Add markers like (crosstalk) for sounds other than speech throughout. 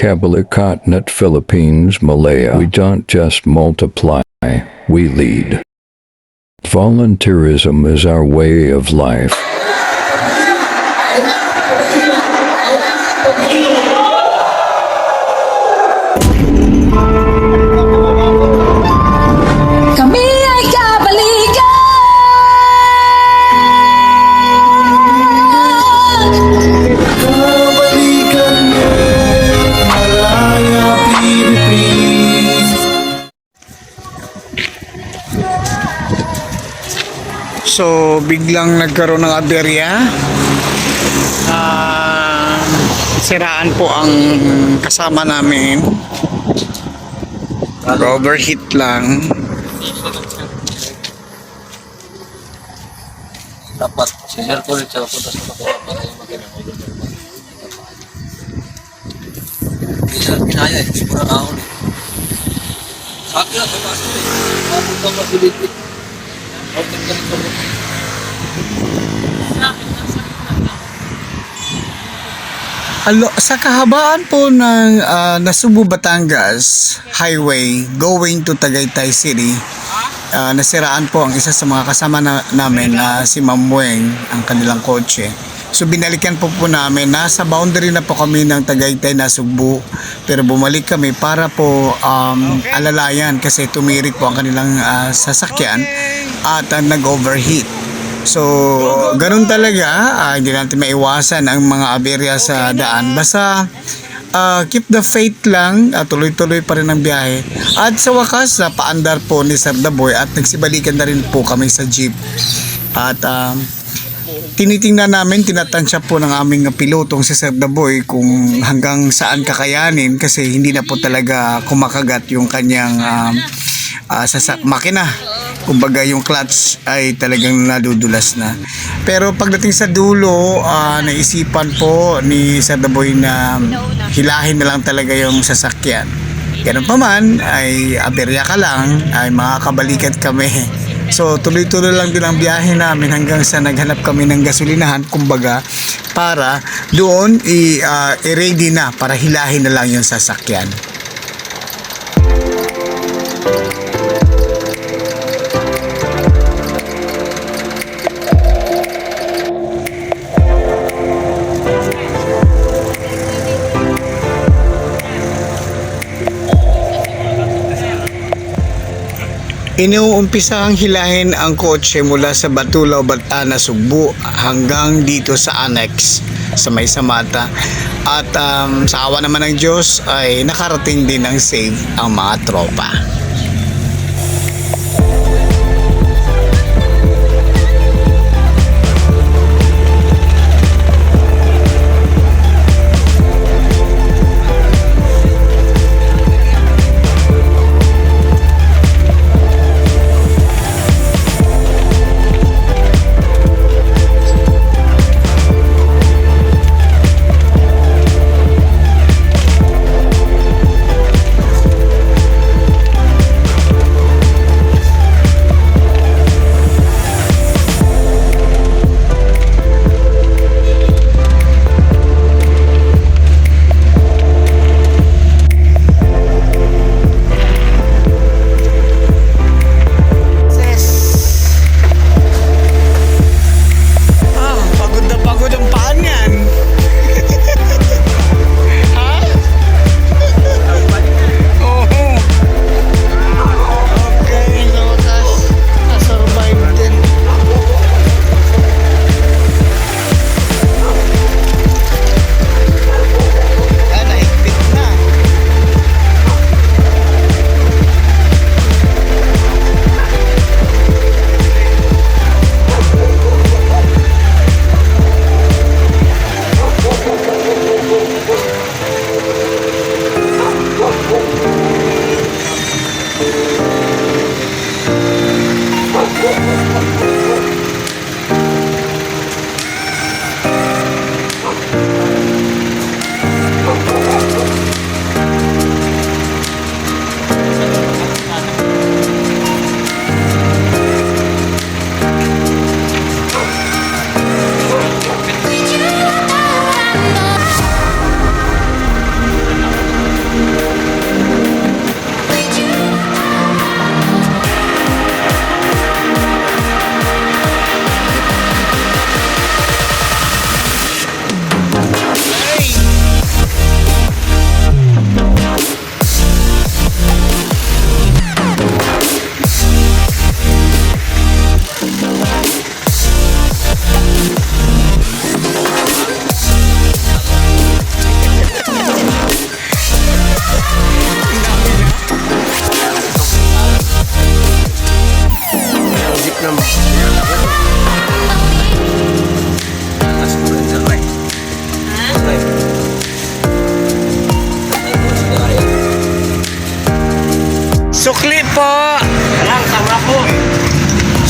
Kabalikat Philippines Malaya. We don't just multiply, we lead. Volunteerism is our way of life. (laughs) So, biglang nagkaroon ng aberya. Ah, siraan po ang kasama namin. Overheat lang. dapat si Hercules tsaka punta sa Bacoor para yung maging Hindi siya pinaya eh, siguro kahon eh. Sabi na, tumas ko eh. Kapag ka facility. Outing rin sa mga. Alo, sa kahabaan po ng ah, Nasubo, Batangas Highway going to Tagaytay City, ah, nasiraan po ang isa sa mga kasama na, namin na si Ma'am Weng, ang kanilang kotse. So binalikan po po namin, nasa boundary na po kami ng Tagaytay na Sugbo, pero bumalik kami para po um, alalayan kasi tumirik po ang kanilang ah, sasakyan at ah, nag-overheat. So, ganun talaga, ah, hindi natin maiwasan ang mga aberya sa daan. Basta, ah, keep the faith lang, at tuloy-tuloy pa rin ang biyahe. At sa wakas, na paandar po ni Sir Daboy at nagsibalikan na rin po kami sa jeep. At um, tinitingnan namin, tinatansya po ng aming pilotong si Sir Daboy kung hanggang saan kakayanin kasi hindi na po talaga kumakagat yung kanyang um, ah, sa makina. Kumbaga yung clutch ay talagang nadudulas na. Pero pagdating sa dulo, ah, naisipan po ni Sir Daboy na hilahin na lang talaga yung sasakyan. Ganun pa man, ay aberya ka lang, ay makakabalikat kami. So tuloy-tuloy lang din ang biyahe namin hanggang sa naghanap kami ng gasolinahan, kumbaga, para doon ah, i-ready na para hilahin na lang yung sasakyan. Inuumpisa ang hilahin ang kotse mula sa Batulaw, Batana, Sugbo hanggang dito sa Annex sa May Samata. At um, sa awa naman ng Diyos ay nakarating din ng save ang mga tropa.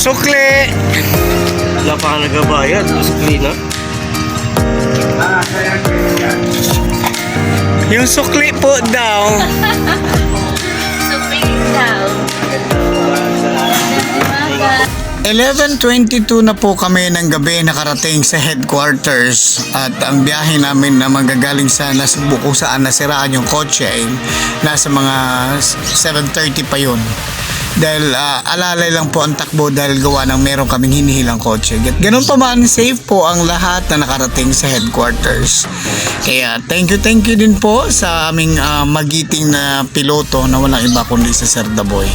Sukli! Wala pa ka nagabayad. Sukli na. Yung sukli po daw. (laughs) 11.22 na po kami ng gabi nakarating sa headquarters at ang biyahe namin na magagaling sa Nasugbu kung saan nasiraan yung kotse ay nasa mga 7.30 pa yun. Dahil ah, alalay lang po ang takbo dahil gawa ng meron kaming hinihilang kotse. Gan- Ganun pa man, safe po ang lahat na nakarating sa headquarters. Kaya thank you, thank you din po sa aming ah, magiting na piloto na walang iba kundi sa Sir Daboy.